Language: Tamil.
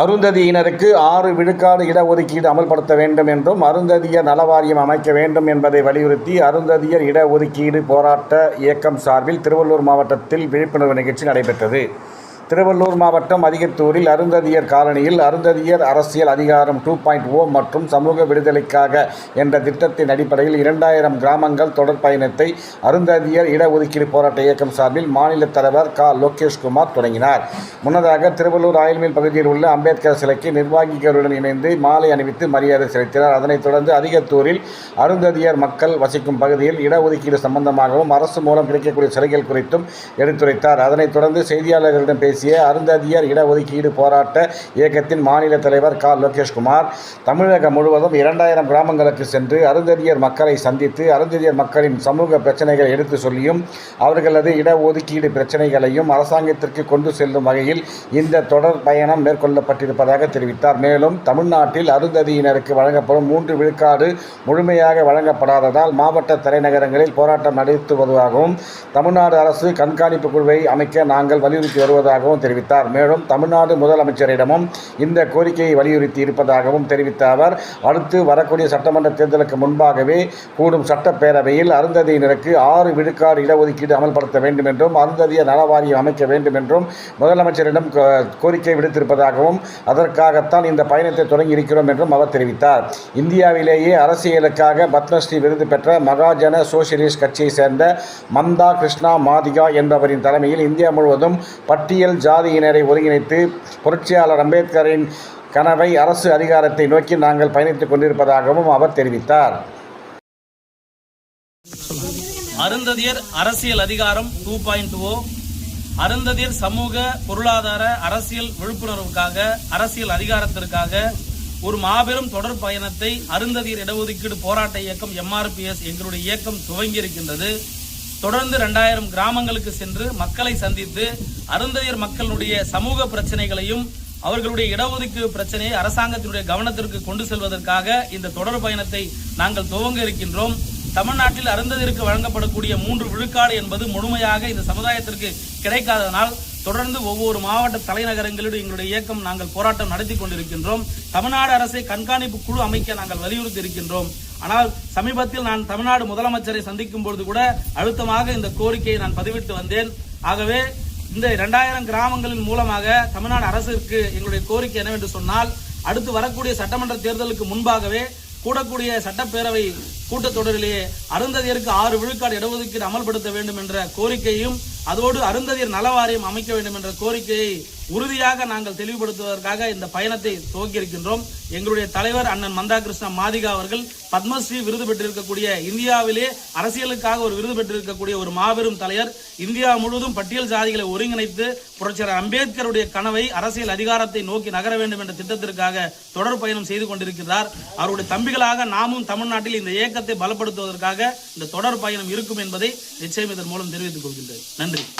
அருந்ததியினருக்கு ஆறு விழுக்காடு இடஒதுக்கீடு அமல்படுத்த வேண்டும் என்றும் அருந்ததியர் நலவாரியம் அமைக்க வேண்டும் என்பதை வலியுறுத்தி அருந்ததியர் இடஒதுக்கீடு போராட்ட இயக்கம் சார்பில் திருவள்ளூர் மாவட்டத்தில் விழிப்புணர்வு நிகழ்ச்சி நடைபெற்றது. திருவள்ளூர் மாவட்டம் அதிகத்தூரில் அருந்ததியர் காலனியில் அருந்ததியர் அரசியல் அதிகாரம் டூ பாயிண்ட் ஓ மற்றும் சமூக விடுதலைக்காக என்ற திட்டத்தின் அடிப்படையில் இரண்டாயிரம் கிராமங்கள் தொடர் பயணத்தை அருந்ததியர் இடஒதுக்கீடு போராட்ட இயக்கம் சார்பில் மாநில தலைவர் க. லோகேஷ்குமார் தொடங்கினார். முன்னதாக திருவள்ளூர் ஆயில்மில் பகுதியில் உள்ள அம்பேத்கர் சிலைக்கு நிர்வாகிகளுடன் இணைந்து மாலை அணிவித்து மரியாதை செலுத்தினார். அதனைத் தொடர்ந்து அதிகத்தூரில் அருந்ததியர் மக்கள் வசிக்கும் பகுதியில் இடஒதுக்கீடு சம்பந்தமாகவும் அரசு மூலம் கிடைக்கக்கூடிய சிலைகள் குறித்தும் எடுத்துரைத்தார். அதனைத் தொடர்ந்து செய்தியாளர்களிடம் பேசிய அருந்ததியர் இடஒதுக்கீடு போராட்ட இயக்கத்தின் மாநில தலைவர் கா லோகேஷ்குமார் தமிழகம் முழுவதும் இரண்டாயிரம் கிராமங்களுக்கு சென்று அருந்ததியர் மக்களை சந்தித்து அருந்ததியர் மக்களின் சமூக பிரச்சனைகளை எடுத்து சொல்லியும் அவர்களது இடஒதுக்கீடு பிரச்சனைகளையும் அரசாங்கத்திற்கு கொண்டு செல்லும் வகையில் இந்த தொடர் பயணம் மேற்கொள்ளப்பட்டிருப்பதாக தெரிவித்தார். மேலும் தமிழ்நாட்டில் அருந்ததியினருக்கு வழங்கப்படும் மூன்று விழுக்காடு முழுமையாக வழங்கப்படாததால் மாவட்ட தலைநகரங்களில் போராட்டம் நடத்துவதாகவும் தமிழ்நாடு அரசு கண்காணிப்பு குழுவை அமைக்க நாங்கள் வலியுறுத்தி வருவதாகவும் தெரிவித்தார். மேலும் தமிழ்நாடு முதலமைச்சரிடமும் இந்த கோரிக்கையை வலியுறுத்தி இருப்பதாகவும் தெரிவித்த அவர் அடுத்து வரக்கூடிய சட்டமன்ற தேர்தலுக்கு முன்பாகவே கூடும் சட்டப்பேரவையில் அருந்ததியினருக்கு ஆறு விழுக்காடு இடஒதுக்கீடு அமல்படுத்த வேண்டும் என்றும் அருந்ததியர் நலவாரியம் அமைக்க வேண்டும் என்றும் முதலமைச்சரிடம் கோரிக்கை விடுத்திருப்பதாகவும் அதற்காகத்தான் இந்த பயணத்தை தொடங்கி இருக்கிறோம் என்றும் அவர் தெரிவித்தார். இந்தியாவிலேயே அரசியலுக்காக பத்மஸ்ரீ விருது பெற்ற மகாஜன சோசியலிஸ்ட் கட்சியை சேர்ந்த மந்தா கிருஷ்ணா மாதிகா என்பவரின் தலைமையில் இந்தியா முழுவதும் பட்டியல் ஜாதியினரை ஒருங்கிணைத்து புரட்சியாளர் அம்பேத்கரின் கனவை அரசு அதிகாரத்தை நோக்கி நாங்கள் பயணித்துக் கொண்டிருப்பதாகவும் அவர் தெரிவித்தார். அருந்ததியர் அரசியல் அதிகாரம் டூ பாயிண்ட் ஓ அருந்ததியர் சமூக பொருளாதார அரசியல் விழிப்புணர்வுக்காக அரசியல் அதிகாரத்திற்காக ஒரு மாபெரும் தொடர் பயணத்தை அருந்ததியர் இடஒதுக்கீடு போராட்ட இயக்கம் எம்ஆர்பிஎஸ் எங்களுடைய இயக்கம் துவங்கி இருக்கின்றது தொடர்ந்து ரெண்டாயிரம் கிராமங்களுக்கு சென்று மக்களை சந்தித்து அருந்ததியர் மக்களுடைய சமூக பிரச்சனைகளையும் அவர்களுடைய இடஒதுக்கீடு பிரச்சனையை அரசாங்கத்தினுடைய கவனத்திற்கு கொண்டு செல்வதற்காக இந்த தொடர் பயணத்தை நாங்கள் துவங்க இருக்கின்றோம். தமிழ்நாட்டில் அருந்ததிற்கு வழங்கப்படக்கூடிய மூன்று விழுக்காடு என்பது முழுமையாக இந்த சமுதாயத்திற்கு கிடைக்காததனால் தொடர்ந்து ஒவ்வொரு மாவட்ட தலைநகரங்களிலும் எங்களுடைய இயக்கம் நாங்கள் போராட்டம் நடத்தி கொண்டிருக்கின்றோம். தமிழ்நாடு அரசை கண்காணிப்பு குழு அமைக்க நாங்கள் வலியுறுத்தி இருக்கின்றோம். ஆனால் சமீபத்தில் நான் தமிழ்நாடு முதலமைச்சரை சந்திக்கும் பொழுது கூட அழுத்தமாக இந்த கோரிக்கையை நான் பதிவிட்டு வந்தேன். ஆகவே இந்த இரண்டாயிரம் கிராமங்களின் மூலமாக தமிழ்நாடு அரசிற்கு எங்களுடைய கோரிக்கை என்னவென்று சொன்னால் அடுத்து வரக்கூடிய சட்டமன்ற தேர்தலுக்கு முன்பாகவே கூடக்கூடிய சட்டப்பேரவை கூட்டத்தொடரிலேயே அருந்ததியருக்கு ஆறு விழுக்காடு இடஒதுக்கீடு அமல்படுத்த வேண்டும் என்ற கோரிக்கையும் அதோடு அருந்ததியர் நலவாரியம் அமைக்க வேண்டும் என்ற கோரிக்கையை உறுதியாக நாங்கள் தெளிவுபடுத்துவதற்காக இந்த பயணத்தை துவக்கியிருக்கின்றோம். எங்களுடைய தலைவர் அண்ணன் மந்தா கிருஷ்ணா மாதிகா அவர்கள் பத்மஸ்ரீ விருது பெற்றிருக்கக்கூடிய இந்தியாவிலே அரசியலுக்காக ஒரு விருது பெற்றிருக்கக்கூடிய ஒரு மாபெரும் தலைவர். இந்தியா முழுவதும் பட்டியல் சாதிகளை ஒருங்கிணைத்து புரட்சியர் அம்பேத்கருடைய கனவை அரசியல் அதிகாரத்தை நோக்கி நகர வேண்டும் என்ற திட்டத்திற்காக தொடர் பயணம் செய்து கொண்டிருக்கிறார். அவருடைய தம்பிகளாக நாமும் தமிழ்நாட்டில் இந்த இயக்கத்தை பலப்படுத்துவதற்காக இந்த தொடர் பயணம் இருக்கும் என்பதை நிச்சயம் இதன் மூலம் தெரிவித்துக் கொள்கின்றேன். நன்றி. Amen.